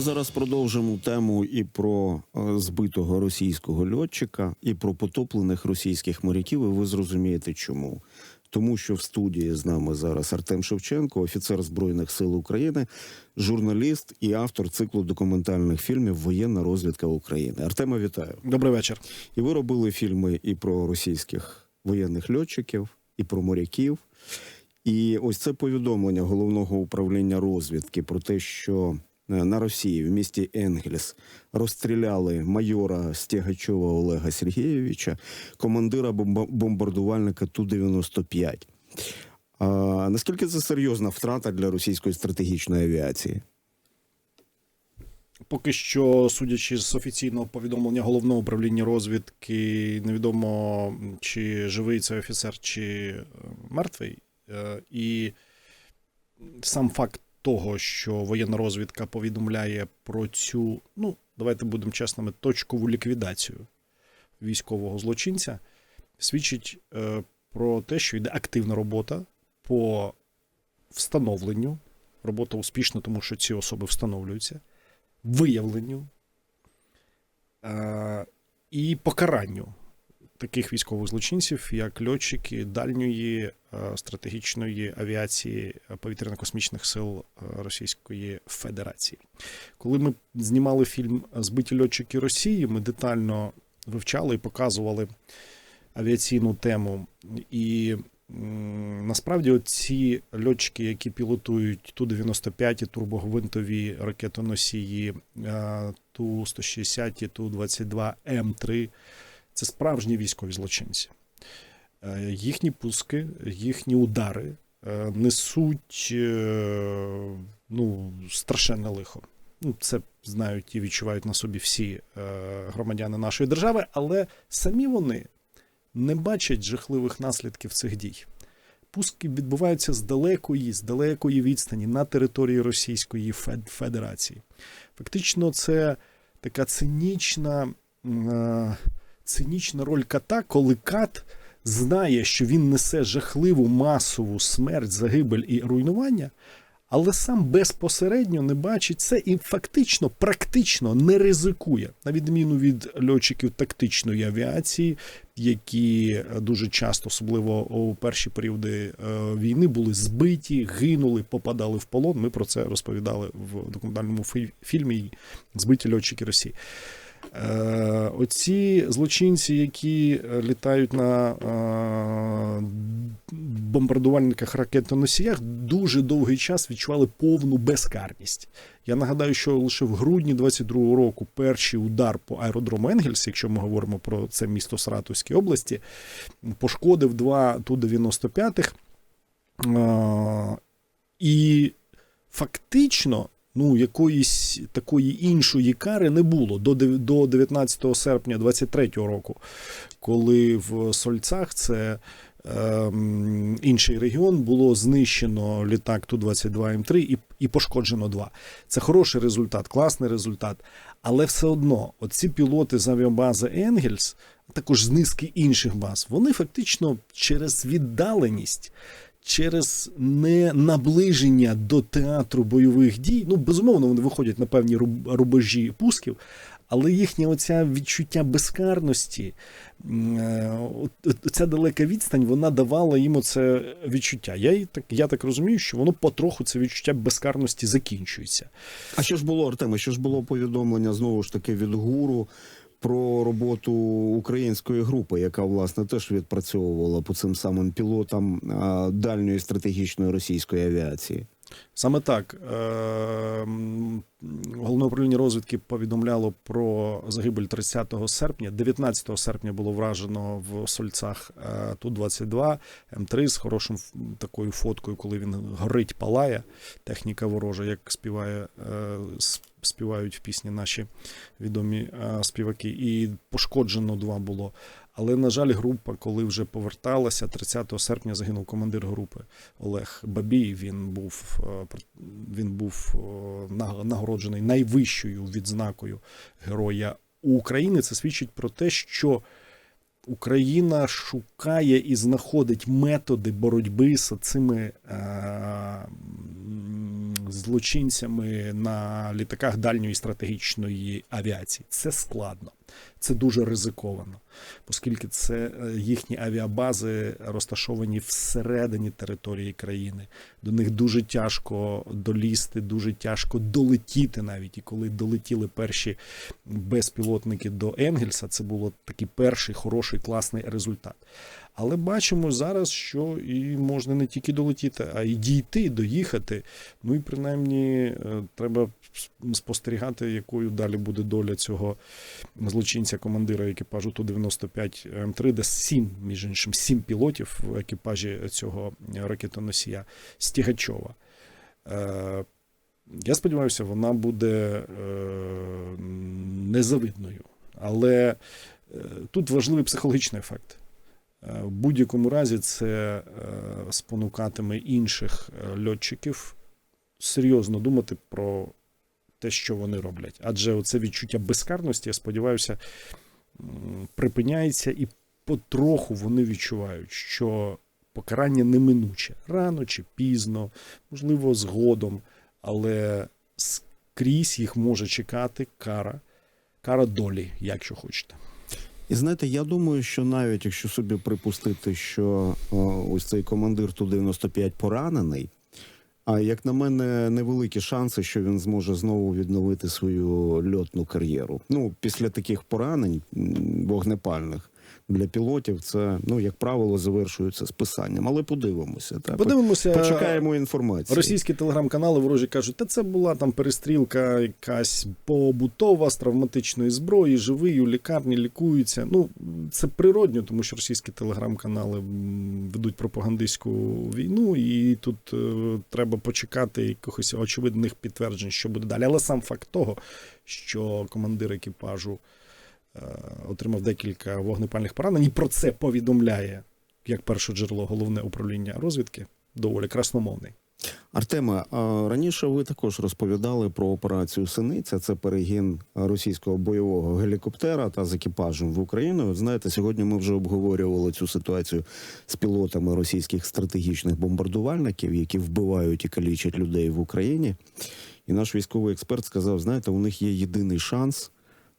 Зараз продовжимо тему і про е, збитого російського льотчика, і про потоплених російських моряків. І ви зрозумієте, чому. Тому що в студії з нами зараз Артем Шевченко, офіцер Збройних сил України, журналіст і автор циклу документальних фільмів Воєнна розвідка України. Артема, вітаю. Добрий вечір. І ви робили фільми і про російських воєнних льотчиків, і про моряків. І ось це повідомлення головного управління розвідки про те, що на Росії в місті Енгельс розстріляли майора Стягачова Олега Сергійовича, командира бомбардувальника Ту-95. А, наскільки це серйозна втрата для російської стратегічної авіації? Поки що, судячи з офіційного повідомлення головного управління розвідки, невідомо чи живий цей офіцер, чи е, мертвий. Е, І сам факт того, що воєнна розвідка повідомляє про цю, ну, давайте будемо чесними, точкову ліквідацію військового злочинця, свідчить е, про те, що йде активна робота по встановленню. Робота успішна, тому що ці особи встановлюються виявленню е, і покаранню таких військових злочинців, як льотчики дальньої е, стратегічної авіації е, повітряно-космічних сил е, Російської Федерації. Коли ми знімали фільм Збиті льотчики Росії, ми детально вивчали і показували авіаційну тему. І насправді ці льотчики, які пілотують Ту-95 і турбогвинтові ракетоносії, е, Ту-160, і Ту-22 М3, це справжні військові злочинці. Е, Їхні пуски, їхні удари е, несуть е, ну, страшенне лихо. Ну, це знають і відчувають на собі всі громадяни нашої держави, але самі вони не бачать жахливих наслідків цих дій. Пуски відбуваються з далекої, з далекої відстані на території Російської Федерації. Фактично, це така цинічна, цинічна роль ката, коли кат знає, що він несе жахливу масову смерть, загибель і руйнування, але сам безпосередньо не бачить це і фактично, практично не ризикує, на відміну від льотчиків тактичної авіації, які е, дуже часто, особливо у перші періоди е, війни, були збиті, гинули, попадали в полон. Ми про це розповідали в документальному фі- фільмі Збиті льотчики Росії. Е, оці злочинці, які е, літають на е, бомбардувальниках ракетоносіях, дуже довгий час відчували повну безкарність. Я нагадаю, що лише в грудні 22-го року перший удар по аеродрому Енгельс, якщо ми говоримо про це місто Саратовській області, пошкодив два Ту-95. Е, І фактично ну, якоїсь такої іншої кари не було до, до 19 серпня 23-го року, коли в Сольцах це ем, інший регіон було знищено літак Ту-22М3 і, і пошкоджено два. Це хороший результат, класний результат. Але все одно, оці пілоти з авіабази Енгельс, також з низки інших баз, вони фактично через віддаленість через не наближення до театру бойових дій. Ну, безумовно, вони виходять на певні рубежі пусків, але їхнє оця відчуття безкарності, е, ця далека відстань, вона давала їм оце відчуття. Я, так, я так розумію, що воно потроху це відчуття безкарності закінчується. А що ж було, Артеме? Що ж було повідомлення знову ж таки від гуру про роботу української групи, яка власне теж відпрацьовувала по цим самим пілотам дальньої стратегічної російської авіації? Саме так. Е, Головне управління розвідки повідомляло про загибель 30 серпня. 19 серпня було вражено в Сольцах е, Ту-22 М3 з хорошим такою фоткою, коли він горить, палає. Техніка ворожа, як співає, е, співають в пісні наші відомі співаки. І пошкоджено два було. Але, на жаль, група, коли вже поверталася, 30 серпня загинув командир групи Олег Бабій. Він був, е, він був е, нагороджений найвищою відзнакою Героя України. Це свідчить про те, що Україна шукає і знаходить методи боротьби з цими е, злочинцями на літаках дальньої стратегічної авіації. Це складно, це дуже ризиковано, оскільки це е, їхні авіабази розташовані всередині території країни. До них дуже тяжко долізти, дуже тяжко долетіти навіть. І коли долетіли перші безпілотники до Енгельса, це було такий перший хороший класний результат. Але бачимо зараз, що і можна не тільки долетіти, а й дійти, доїхати. Ну і принаймні е, треба спостерігати, якою далі буде доля цього злочинця, командира екіпажу Ту-95 М3, де сім, між іншим, сім пілотів в екіпажі цього ракетоносія Стігачова. Е, Я сподіваюся, вона буде е, незавидною. Але е, тут важливий психологічний ефект. Е, В будь-якому разі це е, спонукатиме інших е, льотчиків серйозно думати про те, що вони роблять. Адже оце відчуття безкарності, я сподіваюся, припиняється, і потроху вони відчувають, що покарання неминуче рано чи пізно, можливо, згодом, але скрізь їх може чекати кара, кара долі, якщо хочете. І знаєте, я думаю, що навіть якщо собі припустити, що о, ось цей командир Ту-95 поранений, а як на мене, невеликі шанси, що він зможе знову відновити свою льотну кар'єру. Ну, після таких поранень вогнепальних для пілотів, це, ну, як правило, завершується списанням. Але подивимося. Та, Подивимося. Почекаємо інформацію. Російські телеграм-канали ворожі кажуть, та це була там перестрілка якась побутова з травматичної зброї, живий у лікарні лікуються. Ну це природньо, тому що російські телеграм-канали ведуть пропагандистську війну, і тут е, треба почекати якихось очевидних підтверджень, що буде далі. Але сам факт того, що командир екіпажу отримав декілька вогнепальних поранень, і про це повідомляє як перше джерело головне управління розвідки, доволі красномовний. Артеме, раніше ви також розповідали про операцію Синиця. Це перегін російського бойового гелікоптера та з екіпажем в Україну. Знаєте, сьогодні ми вже обговорювали цю ситуацію з пілотами російських стратегічних бомбардувальників, які вбивають і калічать людей в Україні. І наш військовий експерт сказав: знаєте, у них є єдиний шанс.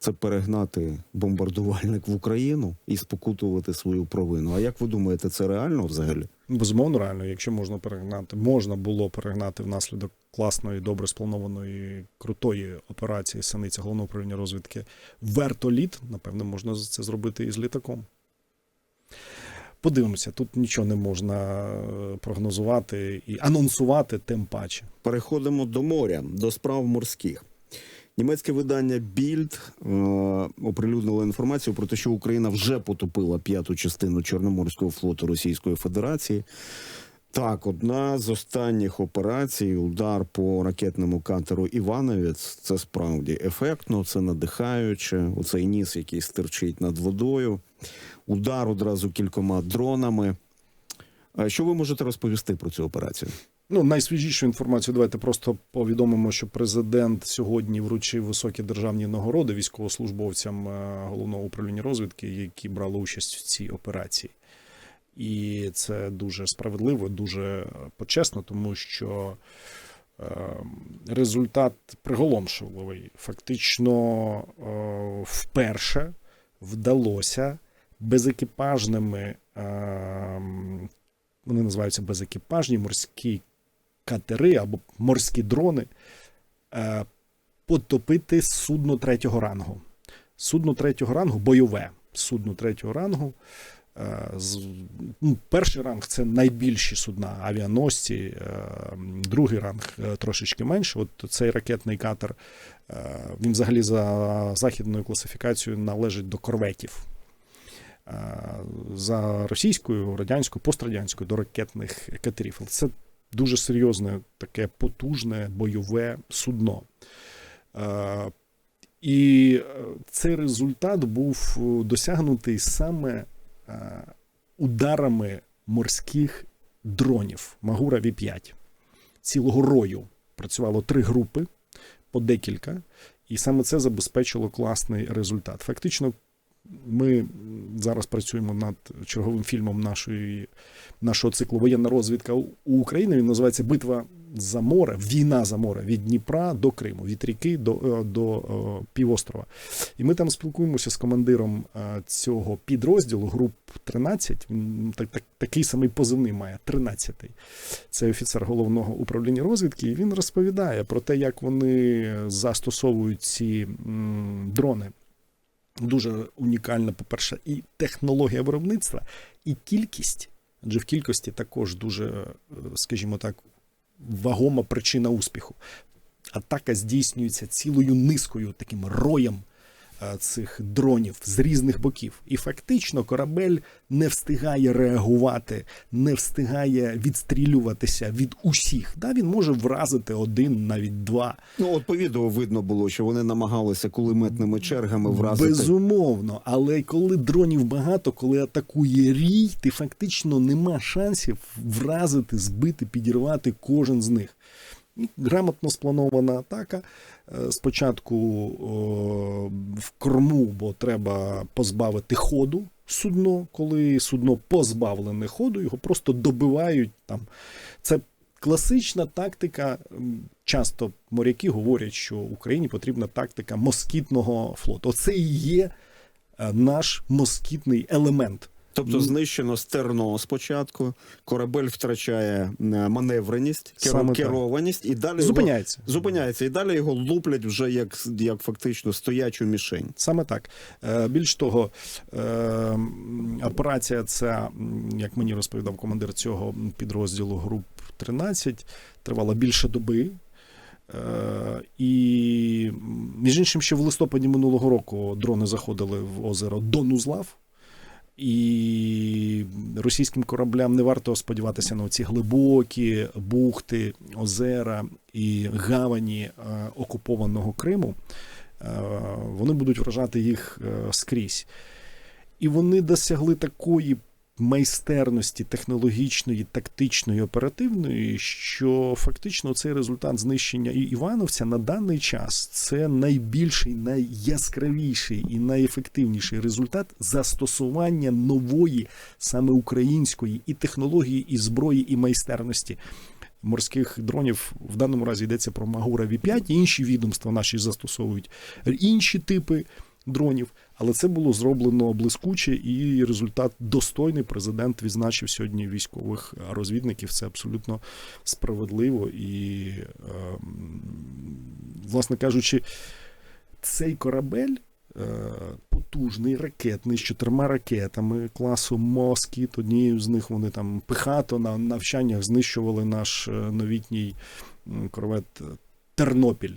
Це перегнати бомбардувальник в Україну і спокутувати свою провину. А як ви думаєте, це реально взагалі? Безумовно, реально, якщо можна перегнати, можна було перегнати внаслідок класної, добре спланованої, крутої операції Синиця головного управління розвідки вертоліт, напевно, можна це зробити і з літаком. Подивимося, тут нічого не можна е, прогнозувати і анонсувати, тим паче. Переходимо до моря, до справ морських. Німецьке видання Більд е, оприлюднило інформацію про те, що Україна вже потопила п'яту частину Чорноморського флоту Російської Федерації. Так, одна з останніх операцій, удар по ракетному катеру Івановець, це справді ефектно, це надихаюче. Оцей ніс, який стирчить над водою. Удар одразу кількома дронами. Що ви можете розповісти про цю операцію? Ну, найсвіжішу інформацію давайте просто повідомимо, що президент сьогодні вручив високі державні нагороди військовослужбовцям е, головного управління розвідки, які брали участь в цій операції. І це дуже справедливо, дуже почесно, тому що е, результат приголомшливий. Фактично, е, вперше вдалося безекіпажними, е, вони називаються безекіпажні морські катери або морські дрони е, потопити судно третього рангу. Судно третього рангу бойове. Судно третього рангу. е, з- ну, Перший ранг це найбільші судна, авіаносці, е, другий ранг е, трошечки менше. От цей ракетний катер, він взагалі за західною класифікацією належить до корветів. За російською, радянською, пострадянською до ракетних катерів. Це дуже серйозне, таке потужне бойове судно. Е, І е, цей результат був е, досягнутий саме ударами морських дронів Магура Ві-5. Цілого рою працювало три групи по декілька, і саме це забезпечило класний результат. Фактично, ми зараз працюємо над черговим фільмом нашої, нашого циклу Воєнна розвідка у Україні. Він називається Битва за море, війна за море від Дніпра до Криму, від ріки до, е, до е, півострова. І ми там спілкуємося з командиром е, цього підрозділу, груп 13. Він так, так, такий самий позивний має 13-й. Це офіцер головного управління розвідки. І він розповідає про те, як вони застосовують ці дрони. Дуже унікальна, по-перше, і технологія виробництва, і кількість. Адже в кількості також дуже, е, скажімо так, вагома причина успіху. Атака здійснюється цілою низкою, таким роєм цих дронів з різних боків. І фактично корабель не встигає реагувати, не встигає відстрілюватися від усіх. Да, він може вразити один, навіть два. Ну от по відео видно було, що вони намагалися кулеметними чергами вразити. Безумовно, але коли дронів багато, коли атакує рій, ти фактично нема шансів вразити, збити, підірвати кожен з них. Грамотно спланована атака. Е, Спочатку в корму, бо треба позбавити ходу судно. Коли судно позбавлене ходу, його просто добивають там. Це класична тактика. Часто моряки говорять, що Україні потрібна тактика москітного флоту. Оце і є е, наш москітний елемент. Тобто знищено стерно спочатку, корабель втрачає маневреність, так. керованість і далі Зупиняється. Його, зупиняється, і далі його луплять вже як, як фактично стоячу мішень. Саме так. Е, Більш того, е, операція ця, як мені розповідав командир цього підрозділу груп 13, тривала більше доби. Е, І, між іншим, ще в листопаді минулого року дрони заходили в озеро Донузлав. І російським кораблям не варто сподіватися на ці глибокі бухти, озера і гавані е, окупованого Криму. Е, Вони будуть вражати їх е, скрізь. І вони досягли такої майстерності технологічної, тактичної, оперативної, що фактично цей результат знищення Івановця на даний час це найбільший, найяскравіший і найефективніший результат застосування нової, саме української і технології, і зброї, і майстерності. Морських дронів в даному разі йдеться про Магура V5, інші відомства наші застосовують інші типи дронів, але це було зроблено блискуче і результат достойний. Президент відзначив сьогодні військових розвідників. Це абсолютно справедливо і, е, власне кажучи, цей корабель. е, Потужний, ракетний, з чотирма ракетами класу Москіт. Однією з них вони там пихато на навчаннях знищували наш е, новітній корвет е, Тернопіль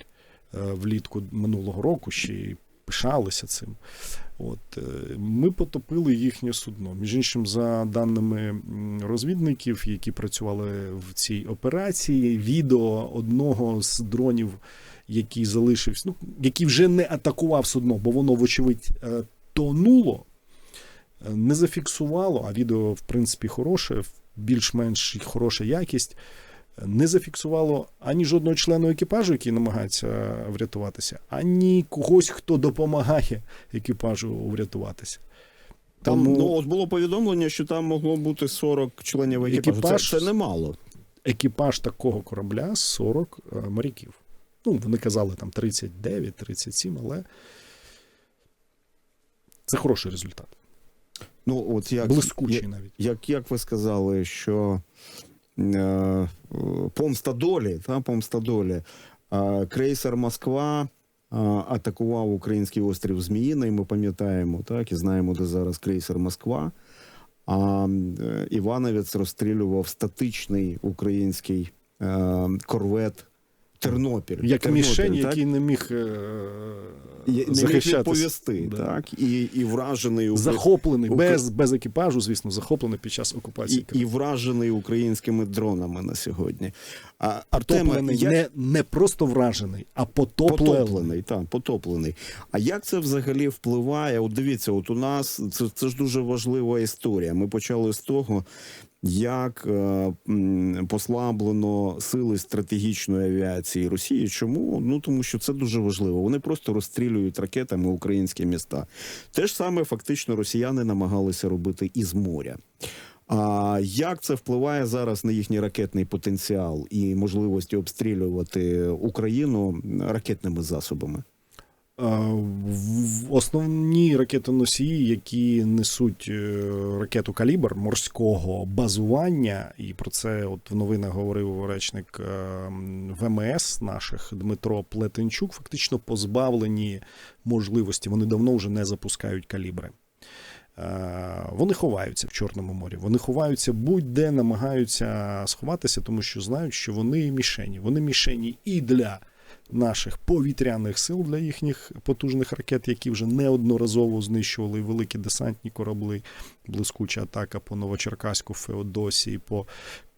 е, влітку минулого року, ще пишалися цим. От, е, ми потопили їхнє судно. Між іншим, за даними розвідників, які працювали в цій операції, відео одного з дронів, який залишився, ну, який вже не атакував судно, бо воно, вочевидь, е, тонуло, е, не зафіксувало, а відео, в принципі, хороше, більш-менш хороша якість. Не зафіксувало ані жодного члену екіпажу, який намагається врятуватися, ані когось, хто допомагає екіпажу врятуватися. Там Тому ну, от було повідомлення, що там могло бути 40 членів екіпажу. Екіпаж- Це, це немало. екіпаж такого корабля 40 е, моряків. Ну, вони казали там 39, 37, але це хороший результат. Ну, от як, Блискучий навіть. як, як ви сказали, що помста долі, та, помста долі. Крейсер Москва атакував український острів Зміїний, ми пам'ятаємо, так, і знаємо, де зараз крейсер Москва. А Івановець розстрілював статичний український е, корвет Тернопіль. Як Тернопіль, мішень, так? який не міг е, захищатися. відповісти, Да. так? І, і вражений Захоплений, без, без екіпажу, звісно, захоплений під час окупації. і, і вражений українськими дронами на сьогодні. А Потоплений, як... не, не просто вражений, а потоплений. потоплений, так, потоплений. А як це взагалі впливає? От дивіться, от у нас це, це ж дуже важлива історія. Ми почали з того, як е, послаблено сили стратегічної авіації Росії. Чому? Ну тому що це дуже важливо. Вони просто розстрілюють ракетами українські міста. Те ж саме фактично росіяни намагалися робити із моря. А як це впливає зараз на їхній ракетний потенціал і можливості обстрілювати Україну ракетними засобами? Основні ракетоносії, які несуть е, ракету калібр морського базування, і про це от в новинах говорив речник е, ВМС наших Дмитро Плетенчук, фактично позбавлені можливості. Вони давно вже не запускають калібри. Е, Вони ховаються в Чорному морі. Вони ховаються будь-де, намагаються сховатися, тому що знають, що вони мішені. Вони мішені і для наших повітряних сил для їхніх потужних ракет, які вже неодноразово знищували великі десантні корабли, блискуча атака по Новочеркаську, Феодосії, по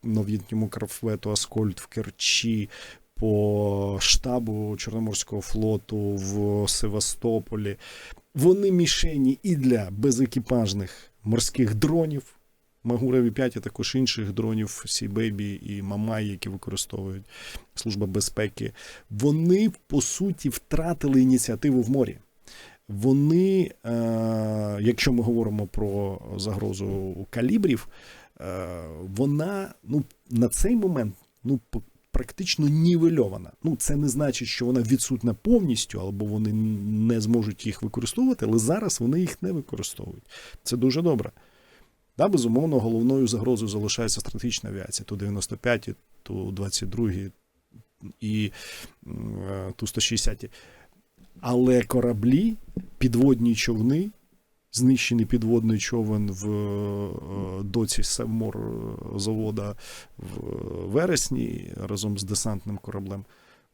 новітньому корвету Аскольд в Керчі. По штабу Чорноморського флоту в Севастополі вони мішені і для безекіпажних морських дронів, Магура 5 а також інших дронів Сі Бейбі і Мамай, які використовують Служба безпеки. Вони по суті втратили ініціативу в морі. Вони, е, якщо ми говоримо про загрозу калібрів, е, вона ну, на цей момент ну, практично нівельована. Ну, це не значить, що вона відсутна повністю, або вони не зможуть їх використовувати, але зараз вони їх не використовують. Це дуже добре. Да, безумовно, головною загрозою залишається стратегічна авіація. Ту 95, ту 22 і е, ту 160. Але кораблі, підводні човни, знищений підводний човен в е, доці Севмор е, завода в вересні разом з десантним кораблем.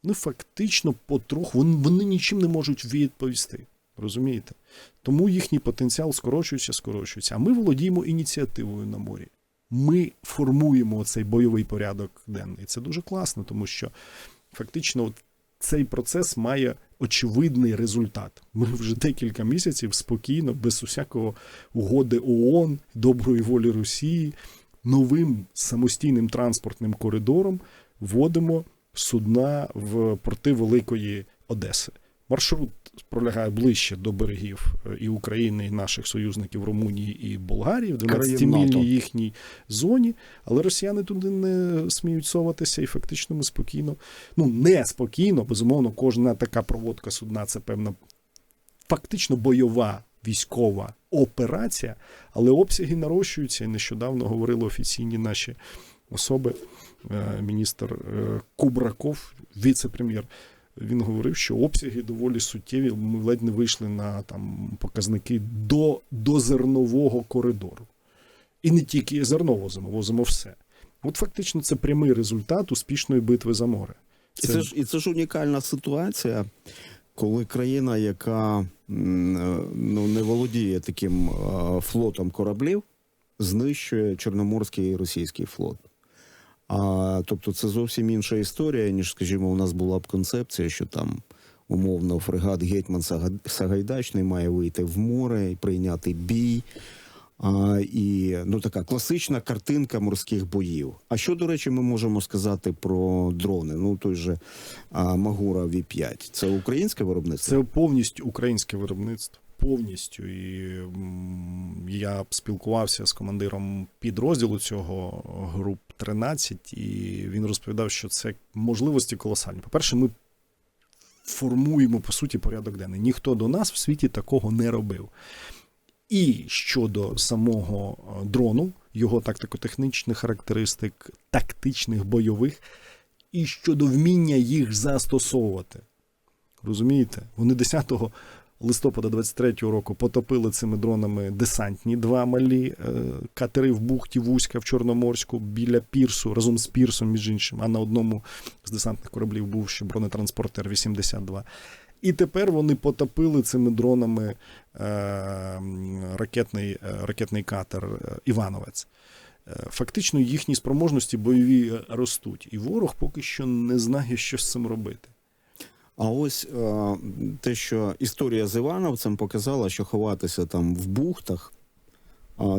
Ну, фактично, потроху вони, вони нічим не можуть відповісти. Розумієте? Тому їхній потенціал скорочується, скорочується. А ми володіємо ініціативою на морі. Ми формуємо цей бойовий порядок денний. Це дуже класно, тому що фактично цей процес має очевидний результат. Ми вже декілька місяців спокійно, без усякого угоди ООН, доброї волі Росії, новим самостійним транспортним коридором вводимо судна в порти Великої Одеси. Маршрут пролягає ближче до берегів е, і України, і наших союзників Румунії і Болгарії, в 12-мільній їхній зоні, але росіяни туди не сміють соватися, і фактично ми спокійно, ну не спокійно, безумовно, кожна така проводка судна це певна фактично бойова військова операція, але обсяги нарощуються. І нещодавно говорили офіційні наші особи, е, міністр е, Кубраков, віце-прем'єр. Він говорив, що обсяги доволі суттєві. Ми ледь не вийшли на там показники до, до зернового коридору. І не тільки зерно возимо, возимо все. От фактично це прямий результат успішної битви за море. І це ж і це ж унікальна ситуація, коли країна, яка е, ну, не володіє таким е, флотом кораблів, знищує Чорноморський і російський флот. А, тобто це зовсім інша історія, ніж, скажімо, у нас була б концепція, що там умовно фрегат Гетьман Сагайдачний має вийти в море і прийняти бій. А, і ну така класична картинка морських боїв. А що, до речі, ми можемо сказати про дрони? Ну той же а, Магура V5. Це українське виробництво? Це повністю українське виробництво. Повністю. І я спілкувався з командиром підрозділу цього груп 13, і він розповідав, що це можливості колосальні. По-перше, ми формуємо по суті порядок денний. Ніхто до нас в світі такого не робив. І щодо самого е, дрону, його тактико-технічних характеристик, тактичних бойових, і щодо вміння їх застосовувати. Розумієте? Вони 10 листопада 23-го року потопили цими дронами десантні два малі е, катери в бухті Вузька в Чорноморську біля пірсу, разом з пірсом, між іншим. А на одному з десантних кораблів був ще бронетранспортер 82. І тепер вони потопили цими дронами е, ракетний, е, ракетний катер е, Івановець. Е, Фактично їхні спроможності бойові е, ростуть, і ворог поки що не знає, що з цим робити. А ось е, те, що історія з Івановцем показала, що ховатися там в бухтах.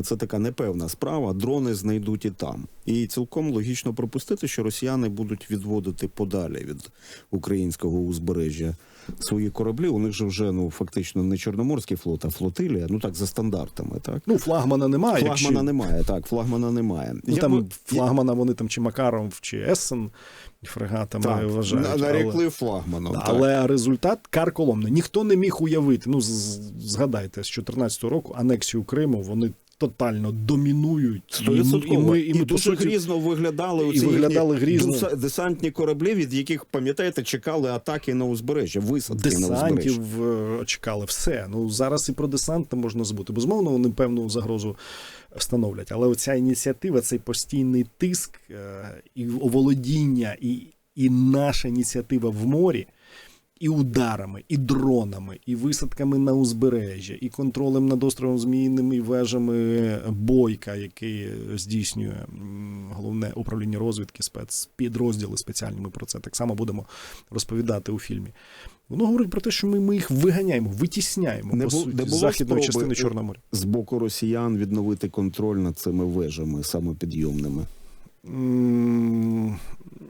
Це така непевна справа. Дрони знайдуть і там. І цілком логічно пропустити, що росіяни будуть відводити подалі від українського узбережжя свої кораблі. У них же вже ну фактично не Чорноморський флот, а флотилія. Ну так за стандартами, так. Ну, флагмана немає. Флагмана якщо- немає, так, флагмана немає. Ну, Я там би- флагмана вони там чи Макаров, чи Ессен фрегатами так, вважають. на- але- флагманом. так. Але результат карколомний. Ніхто не міг уявити. Ну, згадайте, з 14-го року анексію Криму вони тотально домінують. І, ми- і ми, І, і ми дуже суті, грізно виглядали і оці виглядали грізно. десантні кораблі, від яких, пам'ятаєте, чекали атаки на узбережжя, висадки на узбережжя. десантів е, чекали все. Ну зараз і про десант не можна забути. Безумовно, вони певну загрозу становлять. Але оця ініціатива, цей постійний тиск е, і оволодіння, і, і наша ініціатива в морі. І ударами, і дронами, і висадками на узбережжя, і контролем над островом Зміїним, і вежами Бойка, який здійснює головне управління розвідки, спецпідрозділи спеціальні. Ми про це так само будемо розповідати у фільмі. Воно говорить про те, що ми, ми їх виганяємо, витісняємо Не по суті, не було західної частини Чорного моря. З боку росіян відновити контроль над цими вежами самопідйомними.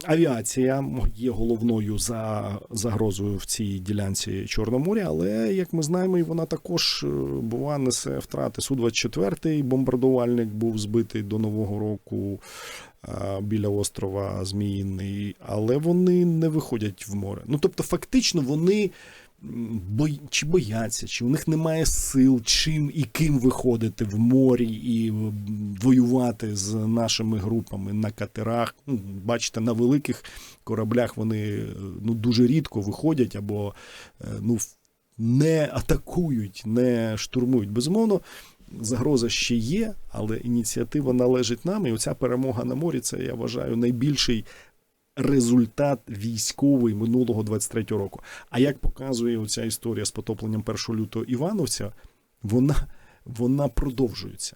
Авіація є головною за загрозою в цій ділянці Чорноморя, але як ми знаємо, і вона також е, бува несе втрати. Су 24 бомбардувальник був збитий до нового року е, біля острова Зміїний, але вони не виходять в море. Ну тобто, фактично, вони бой... чи бояться, чи у них немає сил, чим і ким виходити в морі і воювати з нашими групами на катерах. Ну, бачите, на великих кораблях вони е, ну, дуже рідко виходять або е, ну, не атакують, не штурмують. Безумовно, загроза ще є, але ініціатива належить нам. І оця перемога на морі це, я вважаю, найбільший результат військовий минулого 23-го року. А як показує оця історія з потопленням 1 лютого Івановця, вона, вона продовжується.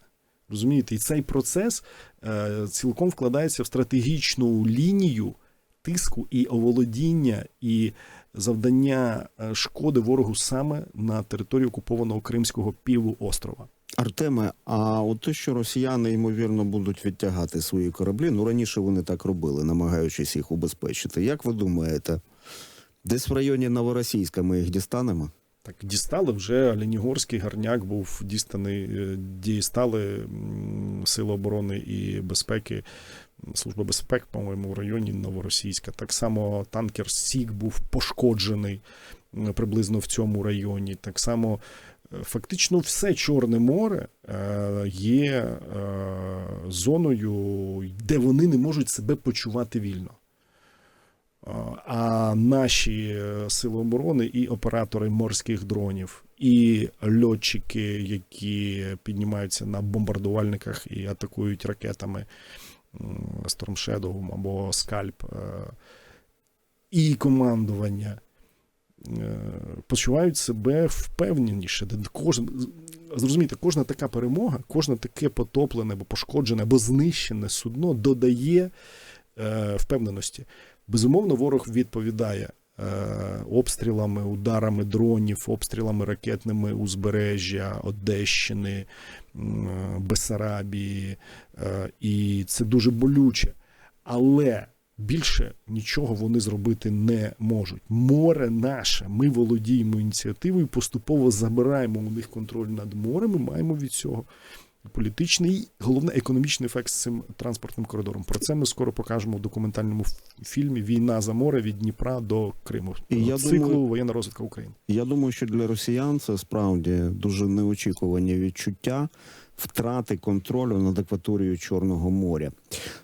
Розумієте, і цей процес е, цілком вкладається в стратегічну лінію тиску і оволодіння, і завдання е, шкоди ворогу саме на території окупованого Кримського півострова. Артеме, а от те, що росіяни ймовірно будуть відтягати свої кораблі, ну раніше вони так робили, намагаючись їх убезпечити. Як ви думаєте, десь в районі Новоросійська ми їх дістанемо? Так, дістали вже Ленігорський гарняк був дістаний, е, дістали Сили оборони і безпеки, Служба безпеки, по-моєму, в районі Новоросійська. Так само танкер Сік був пошкоджений приблизно в цьому районі. Так само фактично все Чорне море е, є е, зоною, де вони не можуть себе почувати вільно. А наші е, сили оборони і оператори морських дронів, і льотчики, які піднімаються на бомбардувальниках і атакують ракетами Storm Shadow або Скальп, е, і командування е, почувають себе впевненіше. Кожен, зрозумійте, кожна така перемога, кожне таке потоплене або пошкоджене, або знищене судно додає е, впевненості. Безумовно, ворог відповідає е, обстрілами, ударами дронів, обстрілами ракетними узбережжя Одещини, е, е, і це дуже болюче. Але більше нічого вони зробити не можуть. Море наше. Ми володіємо ініціативою, поступово забираємо у них контроль над морем. і маємо від цього політичний і головне економічний ефект з цим транспортним коридором. Про це ми скоро покажемо в документальному фільмі Війна за море від Дніпра до Криму. І я циклу думаю- воєнна розвідка України. Я думаю, що для росіян це справді дуже неочікувані відчуття втрати контролю над акваторією Чорного моря.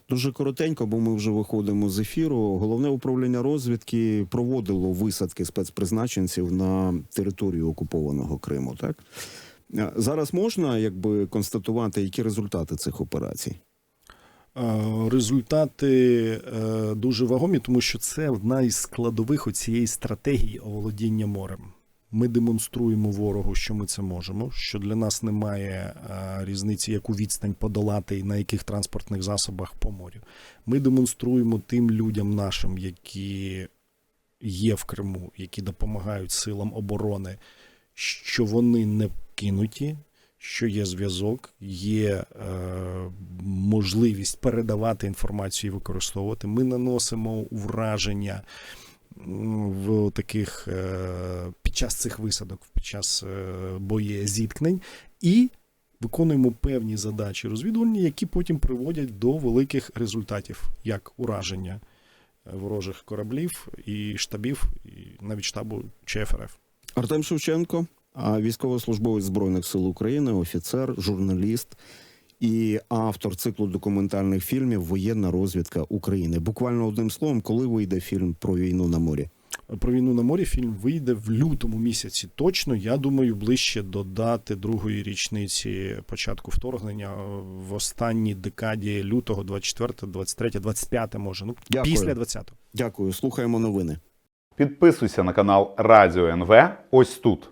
Дуже коротенько, бо ми вже виходимо з ефіру. Головне управління розвідки проводило висадки спецпризначенців на територію окупованого Криму. Так Е, зараз можна якби констатувати, які результати цих операцій. Е, Результати е, дуже вагомі, тому що це одна із складових оцієї стратегії оволодіння морем. Ми демонструємо ворогу, що ми це можемо, що для нас немає е, різниці, яку відстань подолати і на яких транспортних засобах по морю. Ми демонструємо тим людям нашим, які є в Криму, які допомагають силам оборони, що вони не кинуті, що є зв'язок, є е, можливість передавати інформацію і використовувати. Ми наносимо враження в таких е, під час цих висадок, під час е, боєзіткнень, і виконуємо певні задачі розвідувальні, які потім приводять до великих результатів, як ураження е, ворожих кораблів і штабів, і навіть штабу ЧФРФ. Артем Шевченко, військовослужбовець Збройних сил України, офіцер, журналіст і автор циклу документальних фільмів Воєнна розвідка України. Буквально одним словом, коли вийде фільм про війну на морі? Про війну на морі фільм вийде в лютому місяці. Точно, я думаю, ближче до дати другої річниці початку вторгнення е, в останній декаді лютого, 24, 23, 25, може. Ну Дякую. після 20-го. Дякую, слухаємо новини. Підписуйся на канал Радіо НВ ось тут.